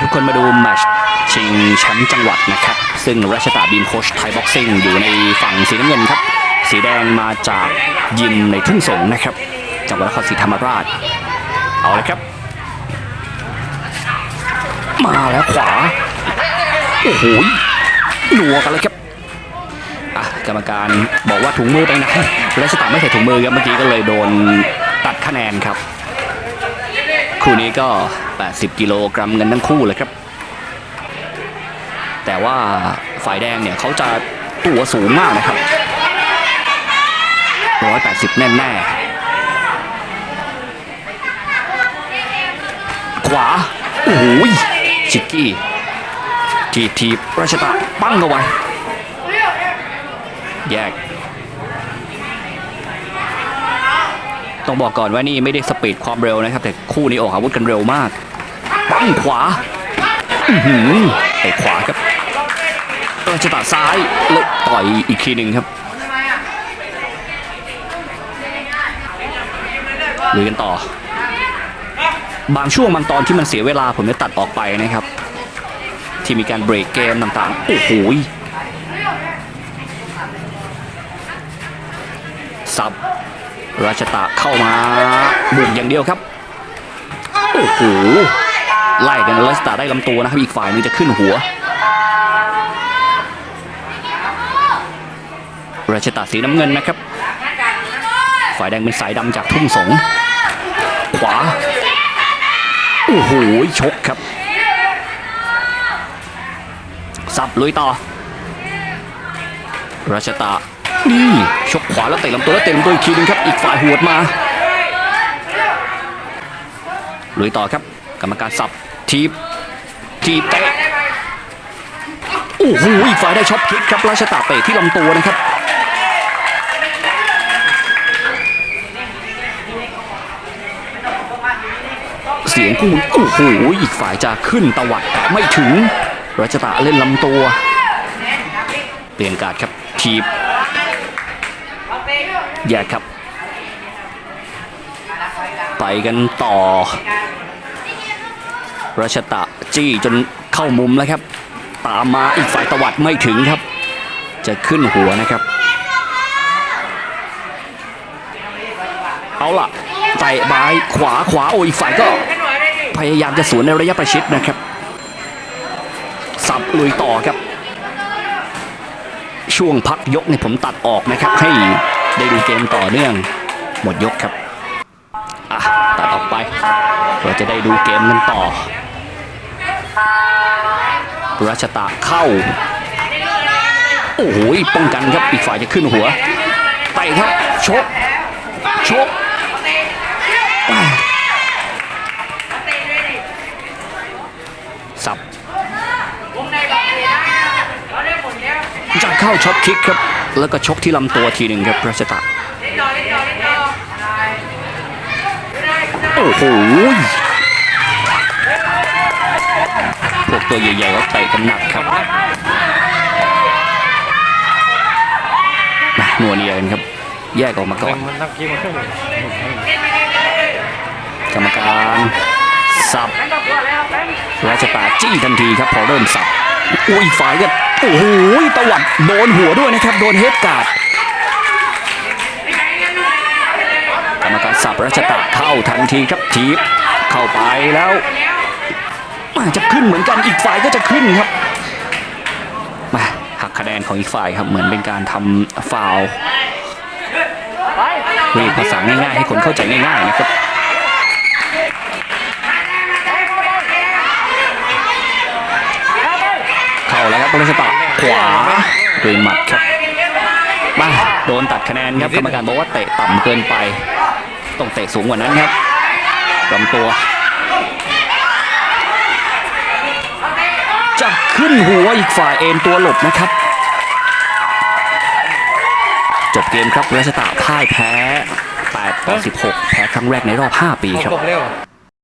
ทุกคนมาดูแมชชิงแชมป์จังหวัดนะครับ ซึ่งรัชตาบีมโคชไทยบ็อกซิ่งอยู่ในฝั่งสีน้ำเงินครับ สีแดงมาจากยิมในทุ่งสงนะครับ จังหวัดนครศรีธรรมราช เอาเลยครับ มาแล้วขวา โอ้โหหนัวกันเลยครับกรรมการบอกว่าถุงมือไปไหนรัชตาไม่ใส่ถุงมือครับเมื่อกี้ก็เลยโดนตัดคะแนนครับ คู่นี้ก็ 80 กิโลกรัมกันทั้งคู่เลยครับ แต่ว่าฝ่ายแดงเนี่ยเขาจะตัวสูงมากนะครับ 180 แน่แน่ขวา โอ้โหชิกกี้ทีทีบราชตะปั้งเข้าไว้แยก ต้องบอกก่อนว่านี่ไม่ได้สปีดความเร็วนะครับ แต่คู่นี้ออกอาวุธกันเร็วมาก ปั้งขวาอื้อหือเตะขวาครับราชตะซ้ายแล้วต่อยอีกทีหนึ่งครับลุยกันต่อ บางช่วงบางตอนที่มันเสียเวลาผมจะตัดออกไปนะครับ ที่มีการเบรกเกมต่างๆ โอ้โหสับราชตะเข้ามาบุกอย่างเดียวครับ โอ้โห ไล่กันราชตะได้ลำตัวนะครับอีกฝ่ายหนึงจะขึ้นหัว ราชตะสีน้ำเงินนะครับ ฝ่ายแดงเป็นสายดำจากทุ่งสง ขวา โอ้โหชกครับสับลุยต่อ ราชตะนี่ชกขวาแล้วเตะลำตัวแล้วเตะลำตัวอีกทีนึงครับ อีกฝ่ายหัวมาลุยต่อครับ กรรมการสับทีบทีบเตะโอ้โหอีกฝ่ายได้ช็อปคิกครับราชตะเตะที่ลำตัวนะครับเสียงกูโอ้โหอีกฝ่ายจะขึ้นตวัดไม่ถึงรัชตะเล่นลำตัว เปลี่ยนการครับทีบแยกครับ ไปกันต่อ รัชตะจี้จนเข้ามุมแล้วครับ ตามมาอีกฝ่ายตวัดไม่ถึงครับ จะขึ้นหัวนะครับ เอาล่ะใส่บายขวาขวาโอ้ยอีกฝ่ายก็ พยายามจะสวนในระยะประชิดนะครับ สับลุยต่อครับ ช่วงพักยกเนี่ยผมตัดออกนะครับ ให้ได้ดูเกมต่อเนื่อง หมดยกครับอะตัดออกไปเราจะได้ดูเกมกันต่อ รัชตะเข้า โอ้โหป้องกันครับอีกฝ่ายจะขึ้นหัวไปครับชกชกอะสับจะเข้าช็อตคิกครับ แล้วก็ชกที่ลำตัวทีหนึ่งครับรัชตะโอ้โห ตัวใหญ่ๆก็เตะกันหนักครับมาหนัวเนียกันครับ แยกออกมาก่อนกรรมการสับราชตาจี้ทันทีครับ พอเริ่มสับอุ้ยฝ่ายก็โอ้โหตะวัดโดนหัวด้วยนะครับ โดนเฮดการ์ดกรรมการสับราชตาเข้าทันทีครับทีบเข้าไปแล้ว มาจะขึ้นเหมือนกันอีกฝ่ายก็จะขึ้นครับมาหักคะแนนของอีกฝ่ายครับเหมือนเป็นการทำฟาวเรียกภาษาง่ายๆให้คนเข้าใจง่ายๆนะครับเข้าแล้วครับบริสตะขวาด้วยหมัดครับมาโดนตัดคะแนนครับกรรมการบอกว่าเตะต่ำเกินไป ต้องเตะสูงกว่านั้นครับลำตัว จะ ขึ้นหัวอีกฝ่ายเอ็นตัวหลบนะครับ จบเกมครับรัชตะพ่ายแพ้8ต่อ16 แพ้ครั้งแรกในรอบ 5 ปีครับ